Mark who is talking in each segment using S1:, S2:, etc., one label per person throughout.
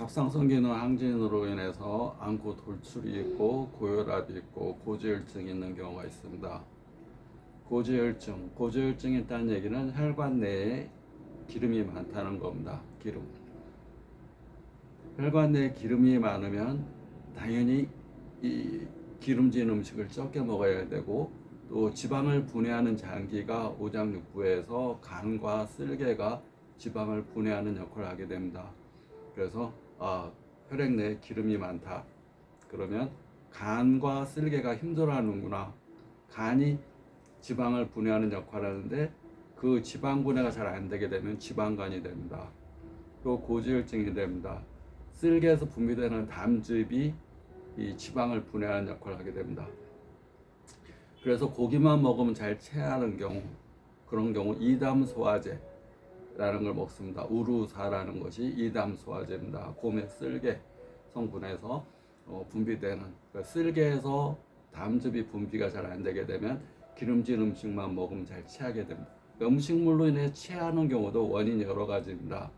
S1: 갑상선기는 항진으로 인해서 안구 돌출이 있고 고혈압이 있고 고지혈증이 있는 경우가 있습니다. 고지혈증, 고지혈증이 있다는 얘기는 혈관 내에 기름이 많다는 겁니다. 기름. 혈관 내에 기름이 많으면 당연히 이 기름진 음식을 적게 먹어야 되고 또 지방을 분해하는 장기가 오장육부에서 간과 쓸개가 지방을 분해하는 역할을 하게 됩니다. 그래서 아, 혈액 내에 기름이 많다. 그러면 간과 쓸개가 힘들어하는구나. 간이 지방을 분해하는 역할을 하는데 그 지방 분해가 잘 안 되게 되면 지방간이 됩니다. 또 고지혈증이 됩니다. 쓸개에서 분비되는 담즙이 이 지방을 분해하는 역할을 하게 됩니다. 그래서 고기만 먹으면 잘 체하는 경우 그런 경우 이담 소화제 라는 걸 먹습니다. 우루사라는 것이 이담 소화제입니다. 곰의 쓸개 성분에서 어, 분비되는 그 쓸개에서 담즙이 분비가 잘 안 되게 되면 기름진 음식만 먹으면 잘 체하게 됩니다. 음식물로 인해 체하는 경우도 원인이 여러 가지입니다.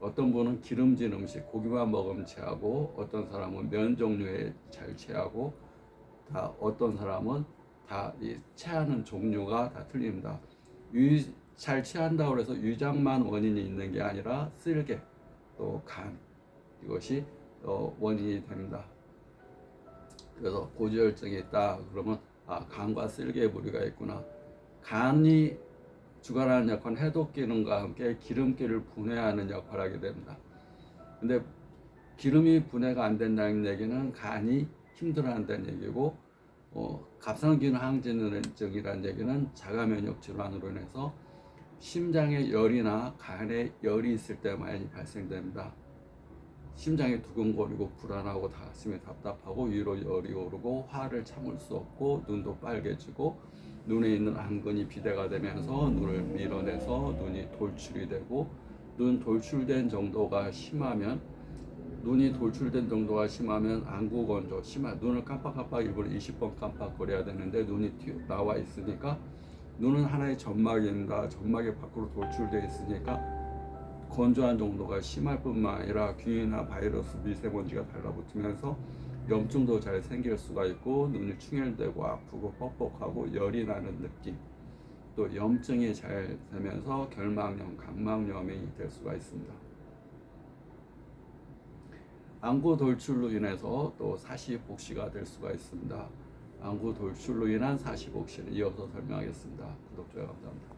S1: 어떤 분은 기름진 음식, 고기만 먹으면 체하고, 어떤 사람은 면 종류에 잘 체하고, 다 어떤 사람은 다이 체하는 종류가 다 틀립니다. 유, 잘 체한다고 해서 유장만 원인이 있는 게 아니라 쓸개, 또 간, 이것이 어, 원인이 됩니다. 그래서 고지혈증이 있다 그러면 아 간과 쓸개의 무리가 있구나. 간이 주관하는 역할은 해독 기능과 함께 기름기를 분해하는 역할을 하게 됩니다. 근데 기름이 분해가 안 된다는 얘기는 간이 힘들어한다는 얘기고 어, 갑상기능 항진증이라는 얘기는 자가 면역 질환으로 인해서 심장에 열이나 간에 열이 있을 때 많이 발생됩니다. 심장이 두근거리고 불안하고 가슴이 답답하고 위로 열이 오르고 화를 참을 수 없고 눈도 빨개지고 눈에 있는 안근이 비대가 되면서 눈을 밀어내서 눈이 돌출이 되고 눈 돌출된 정도가 심하면 눈이 돌출된 정도가 심하면 안구 건조 심한 눈을 깜빡깜빡 일부러 20번 깜빡거려야 되는데 눈이 나와 있으니까 눈은 하나의 점막입니다. 점막이 밖으로 돌출되어 있으니까 건조한 정도가 심할 뿐만 아니라 균이나 바이러스, 미세먼지가 달라붙으면서 염증도 잘 생길 수가 있고 눈이 충혈되고 아프고 뻑뻑하고 열이 나는 느낌 또 염증이 잘 되면서 결막염, 각막염이 될 수가 있습니다. 안구 돌출로 인해서 또 사시 복시가 될 수가 있습니다. 안구 돌출로 인한 사시복시를 이어서 설명하겠습니다. 구독, 좋아요 감사합니다.